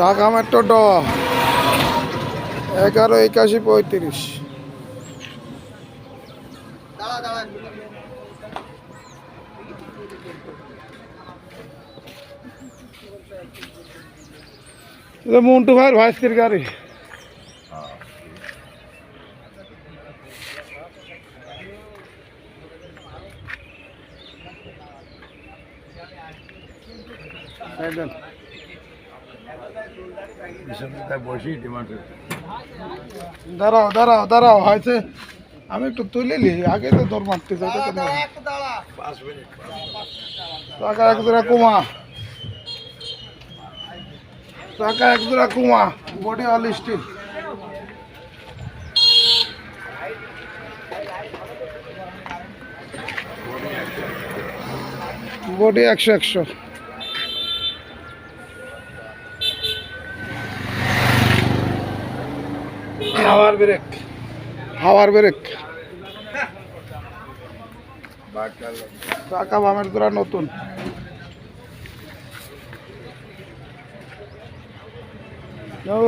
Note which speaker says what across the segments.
Speaker 1: Dhaka metro ড এগারো একাশি পঁয়ত্রিশ। মন্টু ভাইয়ের ভাইস্কির গাড়ি। Side
Speaker 2: ডিমান্ড
Speaker 1: দাঁড়াও দাঁড়াও দাঁড়াও হয়েছে। আমি একটু তুলে নি আগে তো দৌড় মারতে যাই টাকা এক জোড়া কুমা। টাকা এক জোড়া কুমা বডি অল স্টিল। বডি একশো একশো। হাওয়ার ব্রেক। হাওয়ার ব্রেক। টাকা বামের জোড়া নতুন।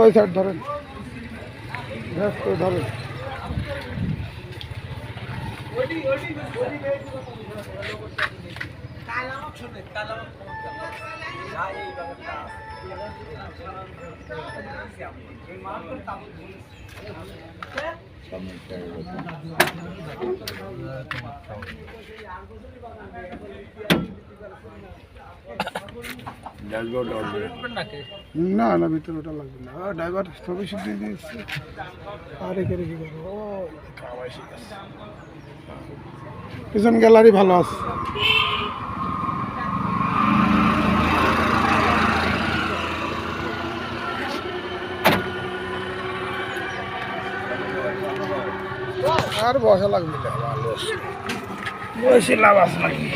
Speaker 1: ওই সাইড ধরেন। ধরেন।
Speaker 2: ড্যাশবোর্ড অর্ডার
Speaker 1: না না ভিতরে ওটা লাগবে না। ড্রাইভার ছবি শুদ্ধ দিয়েছে। আর এখানে কি করব? ও, পিছন গ্যালারি ভালো আছে। আর বসা লাগবে না। বসে লাভ নাকি